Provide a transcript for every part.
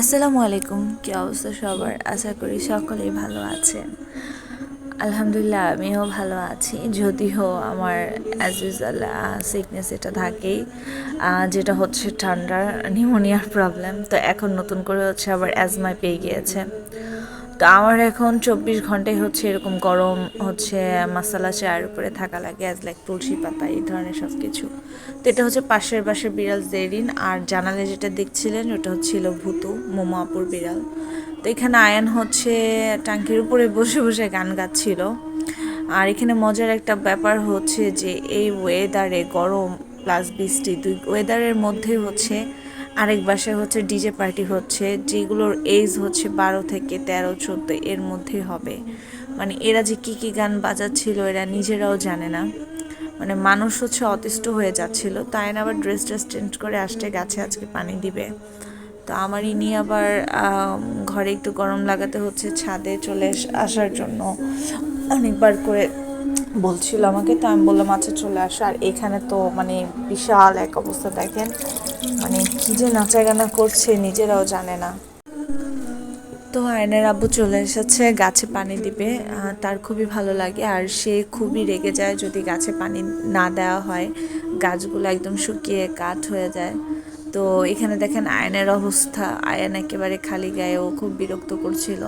আসসালামু আলাইকুম, কি অবস্থা সবার? আশা করি সকলেই ভালো আছেন। আলহামদুলিল্লাহ, আমিও ভালো আছি। যদিও আমার অ্যাজ ইউজাল সিকনেস এটা থাকেই। যেটা হচ্ছে ঠান্ডার নিউমোনিয়ার প্রবলেম তো এখন নতুন করে হচ্ছে আবার অ্যাজমায় পেয়ে গিয়েছে। তো আমার এখন চব্বিশ ঘন্টায় হচ্ছে এরকম গরম হচ্ছে, মশালা চায়ের উপরে থাকা লাগে অ্যাজ লাইক তুলসী পাতা, এই ধরনের সব কিছু তো এটা হচ্ছে পাশের পাশের বিড়াল জেরিন, আর জানালে যেটা দেখছিলেন ওটা হচ্ছিল ভুতু, মোমো আপুর বিড়াল। তো এখানে আয়ান হচ্ছে ট্যাঙ্কির উপরে বসে বসে গান গাচ্ছিল। আর এখানে মজার একটা ব্যাপার হচ্ছে যে এই ওয়েদারে গরম প্লাস বৃষ্টি, দুই ওয়েদারের মধ্যে হচ্ছে আরেক বাসায় হচ্ছে ডিজে পার্টি হচ্ছে, যেগুলোর এজ হচ্ছে বারো থেকে তেরো, চোদ্দ, এর মধ্যে হবে। মানে এরা যে কী কী গান বাজাচ্ছিল, এরা নিজেরাও জানে না। মানে মানুষ হচ্ছে অতিষ্ঠ হয়ে যাচ্ছিল, তাই না? আবার ড্রেস ট্রেস চেঞ্জ করে আসতে গাছে আজকে পানি দিবে। তো আমার ইনি আবার ঘরে একটু গরম লাগাতে হচ্ছে, ছাদে চলে আসার জন্য। অনেকবার করে বলছিল আমাকে, তো আমি বললাম আচ্ছা চলে আসো। আর এখানে তো মানে বিশাল এক অবস্থা, দেখেন। মানে কি যে নাচা গানা করছে নিজেরাও জানে না। তো আয়নের আব্বু চলে এসেছে, গাছে পানি দিবে। তার খুবই ভালো লাগে আর সে খুবই রেগে যায় যদি গাছে পানি না দেওয়া হয়। গাছগুলো একদম শুকিয়ে কাঠ হয়ে যায়। তো এখানে দেখেন আয়নের অবস্থা, আয়ন একেবারে খালি গায়ে, ও খুব বিরক্ত করছিল।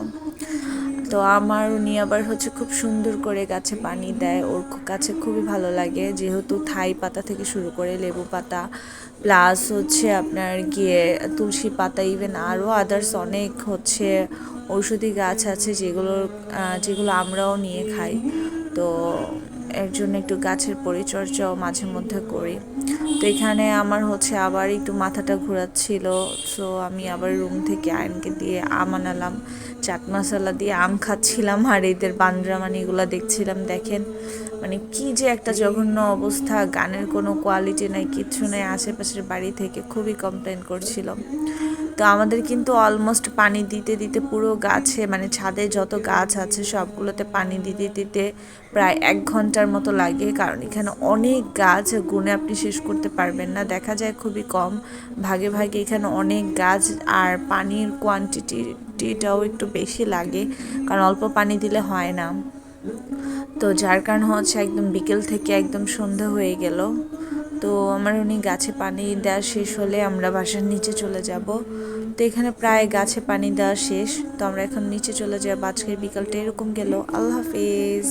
তো আমার উনি আবার হচ্ছে খুব সুন্দর করে গাছে পানি দেয়। ওর কাছে খুবই ভালো লাগে। যেহেতু থাই পাতা থেকে শুরু করে লেবু পাতা, প্লাস হচ্ছে আপনার গিয়ে তুলসী পাতা ইভেন আরও আদার্স অনেক হচ্ছে ঔষধি গাছ আছে যেগুলোর যেগুলো আমরাও নিয়ে খাই। তো এর জন্য একটু গাছের পরিচর্যাও মাঝে মধ্যে করি। তো এখানে আমার হচ্ছে আবার একটু মাথাটা ঘোরাচ্ছিল। সো আমি আবার রুম থেকে আয়নকে দিয়ে আম আনালাম, চাট মশলা দিয়ে আম খাচ্ছিলাম আর এদের বান্দ্রামানিগুলো দেখছিলাম, দেখেন। মানে কি যে একটা জঘন্য অবস্থা, গানের কোনো কোয়ালিটি নাই কিচ্ছু নেই, আশেপাশের বাড়ি থেকে খুবই কমপ্লেন করছিলাম তো আমাদের কিন্তু অলমোস্ট পানি দিতে দিতে পুরো গাছে মানে ছাদে যত গাছ আছে সবগুলোতে পানি দিতে দিতে প্রায় এক ঘণ্টার মতো লাগে। কারণ এখানে অনেক গাছ গুনে আপনি শেষ করতে পারবেন না। দেখা যায় খুবই কম। ভাগে ভাগে এখানে অনেক গাছ আর পানির কোয়ান্টিটিটাও একটু বেশি লাগে, কারণ অল্প পানি দিলে হয় না। তো যার কারণ হচ্ছে একদম বিকেল থেকে একদম সন্ধ্যা হয়ে গেল। তো আমার উনি গাছে পানি দেওয়া শেষ হলে আমরা বাসার নিচে চলে যাব। তো এখানে প্রায় গাছে পানি দেওয়া শেষ। তো আমরা এখন নিচে চলে যাব। আজকের বিকালটা এরকম গেল। আল্লাহ হাফেজ।